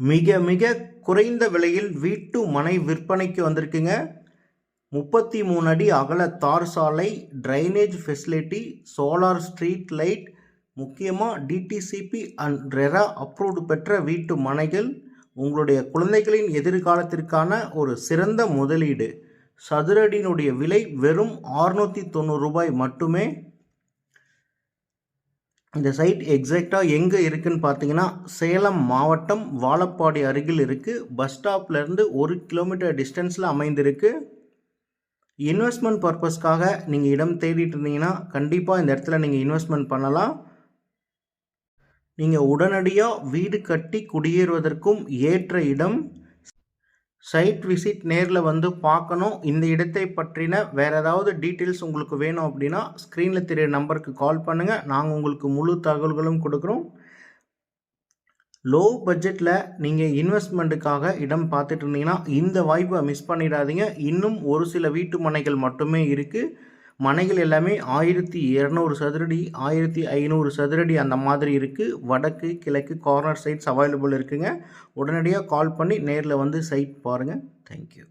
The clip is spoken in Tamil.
மிக மிக குறைந்த விலையில் வீட்டு மனை விற்பனைக்கு வந்திருக்குங்க. முப்பத்தி மூணு அடி அகல தார் சாலை drainage facility solar street light முக்கியமாக டிடிசிபி அண்ட் ரெரா அப்ரூவ்டு பெற்ற வீட்டு மனைகள் உங்களுடைய குழந்தைகளின் எதிர்காலத்திற்கான ஒரு சிறந்த முதலீடு. சதுரடியினுடைய விலை வெறும் 690 தொண்ணூறு ரூபாய் மட்டுமே. இந்த சைட் எக்ஸாக்டாக எங்கே இருக்குதுன்னு பார்த்தீங்கன்னா சேலம் மாவட்டம் வாழப்பாடி அருகில் இருக்குது பஸ் ஸ்டாப்லேருந்து ஒரு கிலோமீட்டர் டிஸ்டன்ஸில் அமைந்திருக்கு. இன்வெஸ்ட்மெண்ட் பர்பஸ்க்காக நீங்கள் இடம் தேடிட்டு இருந்தீங்கன்னா கண்டிப்பாக இந்த இடத்துல நீங்கள் இன்வெஸ்ட்மெண்ட் பண்ணலாம். நீங்கள் உடனடியாக வீடு கட்டி குடியேறுவதற்கும் ஏற்ற இடம். சைட் விசிட் நேரில் வந்து பார்க்கணும். இந்த இடத்தை பற்றின வேறு ஏதாவது டீட்டெயில்ஸ் உங்களுக்கு வேணும் அப்படின்னா ஸ்க்ரீனில் தெரிய நம்பருக்கு கால் பண்ணுங்கள் நாங்கள் உங்களுக்கு முழு தகவல்களும் கொடுக்குறோம். லோ பட்ஜெட்டில் நீங்கள் இன்வெஸ்ட்மெண்ட்டுக்காக இடம் பார்த்துட்டு இருந்தீங்கன்னா இந்த வாய்ப்பை மிஸ் பண்ணிடாதீங்க. இன்னும் ஒரு சில வீட்டு மனைகள் மட்டுமே இருக்குது மனைகள் எல்லாமே ஆயிரத்தி இரநூறு சதுரடி ஆயிரத்தி ஐநூறு சதுரடி அந்த மாதிரி இருக்குது வடக்கு கிழக்கு கார்னர் சைட்ஸ் அவைலபிள் இருக்குங்க. உடனடியாக கால் பண்ணி நேரில் வந்து சைட் பாருங்கள் தேங்க்யூ